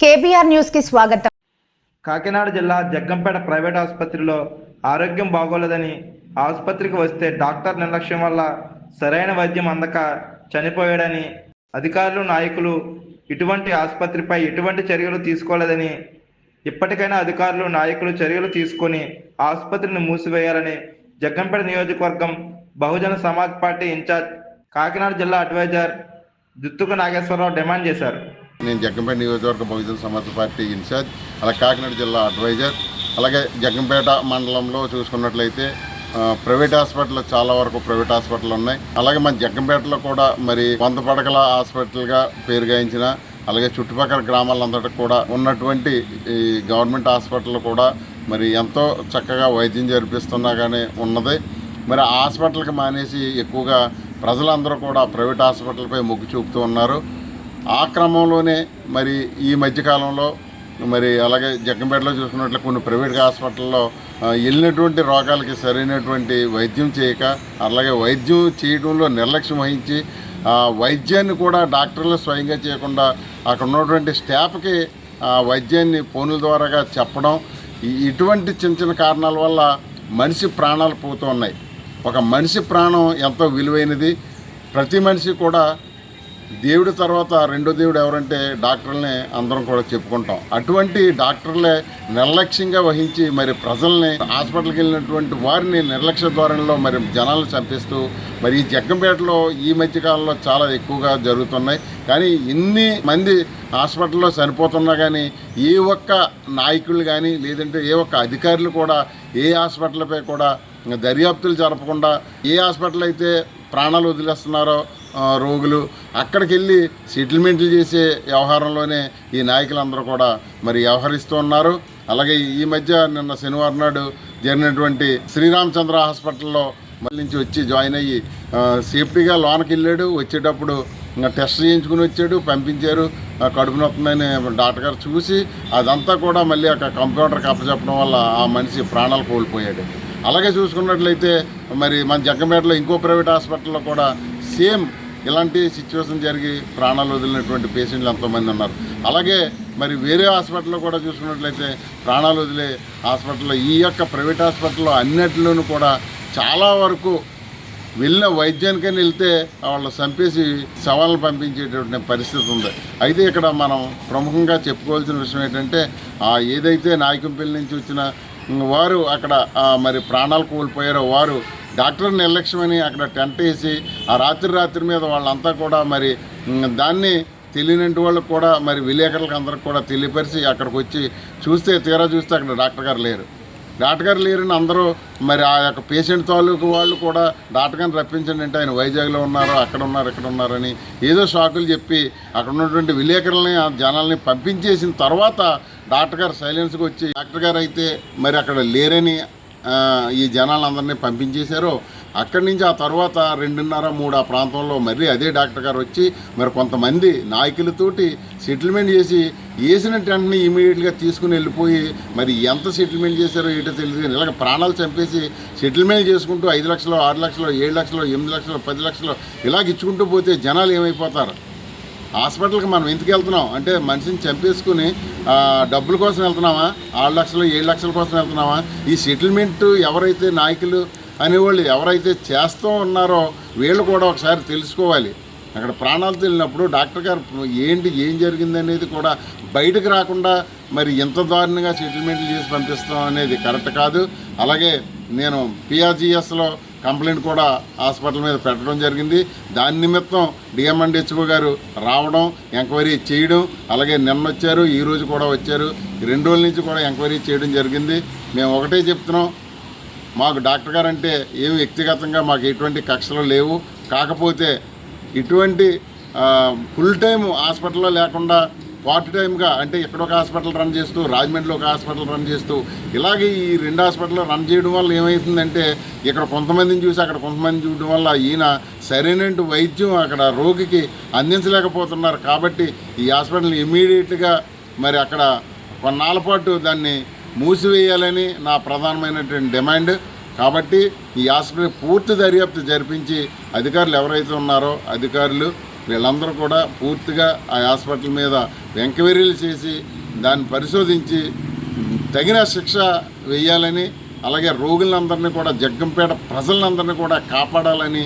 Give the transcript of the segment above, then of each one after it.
KBR న్యూస్కి స్వాగతం. కాకినాడ జిల్లా జగ్గంపేట ప్రైవేట్ ఆసుపత్రిలో ఆరోగ్యం బాగోలేదని ఆసుపత్రికి వస్తే డాక్టర్ నిర్లక్ష్యం వల్ల సరైన వైద్యం అందక చనిపోయాడని అధికారులు నాయకులు ఇటువంటి ఆసుపత్రిపై ఎటువంటి చర్యలు తీసుకోలేదని ఇప్పటికైనా అధికారులు నాయకులు చర్యలు తీసుకొని ఆసుపత్రిని మూసివేయాలని జగ్గంపేట నియోజకవర్గం బహుజన సమాజ్ పార్టీ ఇన్ఛార్జ్ కాకినాడ జిల్లా అడ్వైజర్ దుత్తుకు నాగేశ్వరరావు డిమాండ్ చేశారు. నేను జగ్గంపేట నియోజకవర్గ బహుజన సమాజ్ పార్టీ ఇన్ఛార్జ్ అలాగే కాకినాడ జిల్లా అడ్వైజర్ అలాగే జగ్గంపేట మండలంలో చూసుకున్నట్లయితే ప్రైవేట్ హాస్పిటల్ చాలా వరకు ప్రైవేట్ హాస్పిటల్ ఉన్నాయి. అలాగే మన జగ్గంపేటలో కూడా మరి వంద పడకల హాస్పిటల్గా పేరుగాయించిన అలాగే చుట్టుపక్కల గ్రామాలంతటా కూడా ఉన్నటువంటి ఈ గవర్నమెంట్ హాస్పిటల్ కూడా మరి ఎంతో చక్కగా వైద్యం జరిపిస్తున్నా కానీ ఉన్నది. మరి హాస్పిటల్కి మానేసి ఎక్కువగా ప్రజలందరూ కూడా ప్రైవేట్ హాస్పిటల్పై మొగ్గు చూపుతూ ఉన్నారు. ఆ క్రమంలోనే మరి ఈ మధ్యకాలంలో మరి అలాగే జగ్గంపేటలో చూసుకున్నట్లు కొన్ని ప్రైవేట్ హాస్పిటల్లో వెళ్ళినటువంటి రోగాలకి సరైనటువంటి వైద్యం చేయక అలాగే వైద్యం చేయడంలో నిర్లక్ష్యం వహించి ఆ వైద్యాన్ని కూడా డాక్టర్లు స్వయంగా చేయకుండా అక్కడ ఉన్నటువంటి స్టాఫ్కి ఆ వైద్యాన్ని ఫోన్ల ద్వారాగా చెప్పడం ఇటువంటి చిన్న చిన్న కారణాల వల్ల మనిషి ప్రాణాలు పోతూ ఉన్నాయి. ఒక మనిషి ప్రాణం ఎంతో విలువైనది. ప్రతి మనిషి కూడా దేవుడి తర్వాత రెండో దేవుడు ఎవరంటే డాక్టర్లనే అందరం కూడా చెప్పుకుంటాం. అటువంటి డాక్టర్లే నిర్లక్ష్యంగా వహించి మరి ప్రజల్ని హాస్పిటల్కి వెళ్ళినటువంటి వారిని నిర్లక్ష్య ధోరణిలో మరి జనాలను చంపిస్తూ మరి ఈ జగ్గంపేటలో ఈ మధ్యకాలంలో చాలా ఎక్కువగా జరుగుతున్నాయి. కానీ ఇన్ని మంది హాస్పిటల్లో చనిపోతున్నా కానీ ఏ ఒక్క నాయకులు కానీ లేదంటే ఏ ఒక్క అధికారులు కూడా ఏ హాస్పిటల్పై కూడా దర్యాప్తులు జరపకుండా ఏ హాస్పిటల్ అయితే ప్రాణాలు వదిలేస్తున్నారో రోగులు అక్కడికి వెళ్ళి సెటిల్మెంట్లు చేసే వ్యవహారంలోనే ఈ నాయకులందరూ కూడా మరి వ్యవహరిస్తూ ఉన్నారు. అలాగే ఈ మధ్య నిన్న శనివారం నాడు జరిగినటువంటి శ్రీరామచంద్ర హాస్పిటల్లో మళ్ళీ నుంచి వచ్చి జాయిన్ అయ్యి సేఫ్టీగా లోనకి వెళ్ళాడు వచ్చేటప్పుడు టెస్ట్ చేయించుకుని వచ్చాడు పంపించారు. కడుపు నొప్పిందని డాక్టర్ గారు చూసి అదంతా కూడా మళ్ళీ ఒక కంప్యూటర్కి అప్పచెప్పడం వల్ల ఆ మనిషి ప్రాణాలు కోల్పోయాడు. అలాగే చూసుకున్నట్లయితే మరి మన జగ్గంపేటలో ఇంకో ప్రైవేట్ హాస్పిటల్లో కూడా సేమ్ ఇలాంటి సిచ్యువేషన్ జరిగి ప్రాణాలు వదిలినటువంటి పేషెంట్లు ఎంతోమంది ఉన్నారు. అలాగే మరి వేరే హాస్పిటల్లో కూడా చూసుకున్నట్లయితే ప్రాణాలు వదిలే హాస్పిటల్లో ఈ యొక్క ప్రైవేట్ హాస్పిటల్లో అన్నిటిలోనూ కూడా చాలా వరకు వెళ్ళిన వైద్యానికని వెళ్తే వాళ్ళు చంపేసి శవాలను పంపించేటటువంటి పరిస్థితి ఉంది. అయితే ఇక్కడ మనం ప్రముఖంగా చెప్పుకోవాల్సిన విషయం ఏంటంటే ఆ ఏదైతే నాయకంపల్లి నుంచి వచ్చిన వారు అక్కడ మరి ప్రాణాలు కోల్పోయారో వారు డాక్టర్ నిర్లక్ష్యమని అక్కడ టెంట్ వేసి ఆ రాత్రి రాత్రి మీద వాళ్ళంతా కూడా మరి దాన్ని తెలియనంటి వాళ్ళకు కూడా మరి విలేకరులకు అందరికి కూడా తెలియపరిచి అక్కడికి వచ్చి చూస్తే తీరా చూస్తే అక్కడ డాక్టర్ గారు లేరు. డాక్టర్ గారు లేరని అందరూ మరి ఆ యొక్క పేషెంట్ తాలూకు వాళ్ళు కూడా డాక్టర్ గారిని రప్పించండి అంటే ఆయన వైజాగ్లో ఉన్నారు అక్కడ ఉన్నారు ఇక్కడ ఉన్నారని ఏదో షాకులు చెప్పి అక్కడ ఉన్నటువంటి విలేకరులని ఆ జనాల్ని పంపించేసిన తర్వాత డాక్టర్ గారు సైలెన్స్కి వచ్చి డాక్టర్ గారు అయితే మరి అక్కడ లేరని ఈ జనాలందరినీ పంపించేశారు. అక్కడి నుంచి ఆ తర్వాత రెండున్నర మూడు ఆ ప్రాంతంలో మళ్ళీ అదే డాక్టర్ గారు వచ్చి మరి కొంతమంది నాయకులతోటి సెటిల్మెంట్ చేసి వేసిన టెంట్ని ఇమీడియట్గా తీసుకుని వెళ్ళిపోయి మరి ఎంత సెటిల్మెంట్ చేశారో ఏంటో తెలియదు ఇలాగ ప్రాణాలు చంపేసి సెటిల్మెంట్ చేసుకుంటూ ఐదు లక్షలు ఆరు లక్షలు ఏడు లక్షలు ఎనిమిది లక్షలు పది లక్షలు ఇలాగ ఇచ్చుకుంటూ పోతే జనాలు ఏమైపోతారు? హాస్పిటల్కి మనం ఎందుకు వెళ్తున్నాం? అంటే మనిషిని చంపేసుకుని డబ్బుల కోసం వెళ్తున్నామా? ఆరు లక్షలు ఏడు లక్షల కోసం వెళ్తున్నామా? ఈ సెటిల్మెంట్ ఎవరైతే నాయకులు అనేవాళ్ళు ఎవరైతే చేస్తూ ఉన్నారో వీళ్ళు కూడా ఒకసారి తెలుసుకోవాలి. అక్కడ ప్రాణాలు తెలినప్పుడు డాక్టర్ గారు ఏంటి ఏం జరిగింది అనేది కూడా బయటకు రాకుండా మరి ఎంత దారుణంగా సెటిల్మెంట్లు చేసి పంపిస్తాం అనేది కరెక్ట్ కాదు. అలాగే నేను పిఆర్జిఎస్లో కంప్లైంట్ కూడా హాస్పిటల్ మీద పెట్టడం జరిగింది. దాని నిమిత్తం డిఎంఎండ్హెచ్ఓ గారు రావడం ఎంక్వైరీ చేయడం అలాగే నిన్న వచ్చారు ఈ రోజు కూడా వచ్చారు. రెండు రోజుల నుంచి కూడా ఎంక్వైరీ చేయడం జరిగింది. మేము ఒకటే చెప్తున్నాం మాకు డాక్టర్ గారు అంటే ఏమి వ్యక్తిగతంగా మాకు ఎటువంటి కక్షలు లేవు. కాకపోతే ఇటువంటి ఫుల్ టైం హాస్పిటల్లో లేకుండా పార్ట్ టైంగా అంటే ఇక్కడ ఒక హాస్పిటల్ రన్ చేస్తూ రాజమండ్రిలో ఒక హాస్పిటల్ రన్ చేస్తూ ఇలాగే ఈ రెండు హాస్పిటల్ రన్ చేయడం వల్ల ఏమవుతుందంటే ఇక్కడ కొంతమందిని చూసి అక్కడ కొంతమంది చూడడం వల్ల ఈయన సరైన వైద్యం అక్కడ రోగికి అందించలేకపోతున్నారు. కాబట్టి ఈ హాస్పిటల్ ఇమీడియట్గా మరి అక్కడ కొన్నాళ్ళ పాటు దాన్ని మూసివేయాలని నా ప్రధానమైనటువంటి డిమాండ్ కాబట్టి ఈ హాస్పిటల్ పూర్తి దర్యాప్తు జరిపించి అధికారులు ఎవరైతే ఉన్నారో అధికారులు వీళ్ళందరూ కూడా పూర్తిగా ఆ హాస్పిటల్ మీద ఎంక్వైరీలు చేసి దాన్ని పరిశోధించి తగిన శిక్ష వేయాలని అలాగే రోగులందరినీ కూడా జగ్గంపేట ప్రజలందరినీ కూడా కాపాడాలని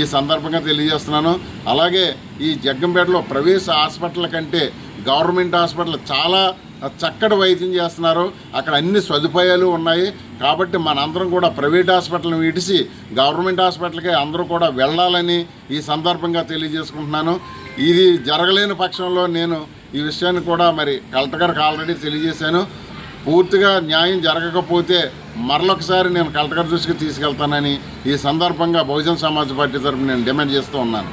ఈ సందర్భంగా తెలియజేస్తున్నాను. అలాగే ఈ జగ్గంపేటలో ప్రవేశ హాస్పిటల్ కంటే గవర్నమెంట్ హాస్పిటల్ చాలా చక్కటి వైద్యం చేస్తున్నారు. అక్కడ అన్ని సదుపాయాలు ఉన్నాయి. కాబట్టి మనందరం కూడా ప్రైవేట్ హాస్పిటల్ని విడిచి గవర్నమెంట్ హాస్పిటల్కి అందరూ కూడా వెళ్ళాలని ఈ సందర్భంగా తెలియజేసుకుంటున్నాను. ఇది జరగలేని పక్షంలో నేను ఈ విషయాన్ని కూడా మరి కలెక్టర్ గారికి ఆల్రెడీ తెలియజేశాను. పూర్తిగా న్యాయం జరగకపోతే మరొకసారి నేను కలెక్టర్ దృష్టికి తీసుకెళ్తానని ఈ సందర్భంగా బహుజన సమాజ్ పార్టీ తరఫున నేను డిమాండ్ చేస్తూ ఉన్నాను.